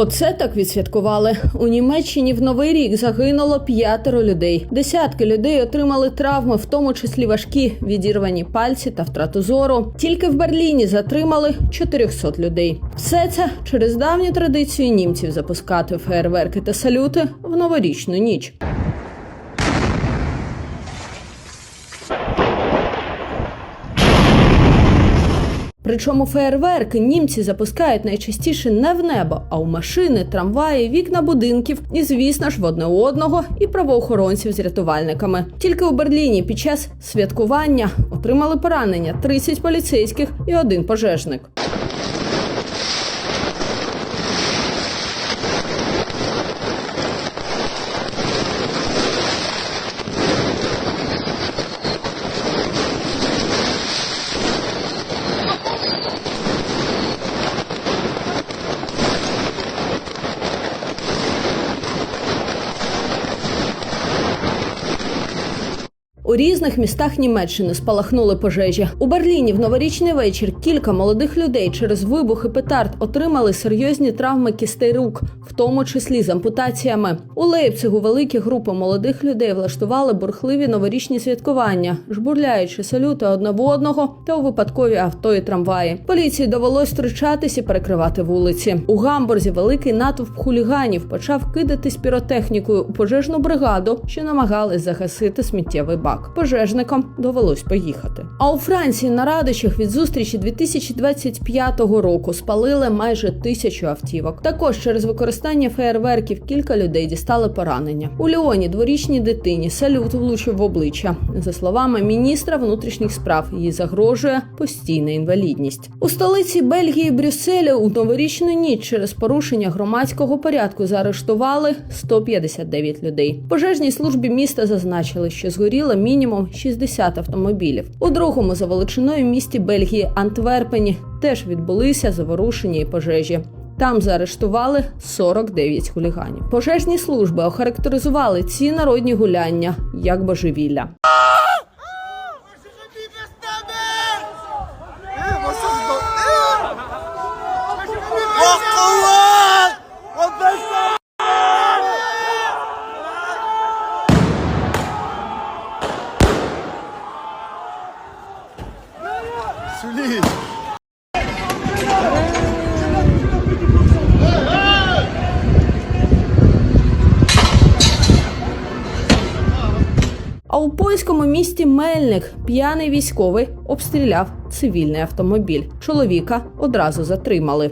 Оце так відсвяткували. У Німеччині в новий рік загинуло п'ятеро людей. Десятки людей отримали травми, в тому числі важкі відірвані пальці та втрату зору. Тільки в Берліні затримали 400 людей. Все це через давню традицію німців запускати фейерверки та салюти в новорічну ніч. Причому феєрверки німці запускають найчастіше не в небо, а у машини, трамваї, вікна будинків і, звісно ж, в одне одного і правоохоронців з рятувальниками. Тільки у Берліні під час святкування отримали поранення 30 поліцейських і один пожежник. У різних містах Німеччини спалахнули пожежі. У Берліні в новорічний вечір кілька молодих людей через вибухи петард отримали серйозні травми кістей рук, в тому числі з ампутаціями. У Лейпцигу великі групи молодих людей влаштували бурхливі новорічні святкування, жбурляючи салюти одне в одного та у випадкові авто і трамваї. Поліції довелось втручатись і перекривати вулиці. У Гамбурзі великий натовп хуліганів почав кидатись піротехнікою у пожежну бригаду, що намагались загасити сміттєвий бак. Пожежникам довелось поїхати. А у Франції на радощах від зустрічі 2025 року спалили майже тисячу автівок. Також через використання феєрверків кілька людей дістали поранення. У Ліоні дворічній дитині салют влучив в обличчя. За словами міністра внутрішніх справ, їй загрожує постійна інвалідність. У столиці Бельгії Брюсселі у новорічну ніч через порушення громадського порядку заарештували 159 людей. Пожежній службі міста зазначили, що згоріло мінімум 60 автомобілів. У другому за величиною місті Бельгії Антверпені теж відбулися заворушення і пожежі. Там заарештували 49 хуліганів. Пожежні служби охарактеризували ці народні гуляння як божевілля. Сулі! А у польському місті Мельник п'яний військовий обстріляв цивільний автомобіль. Чоловіка одразу затримали.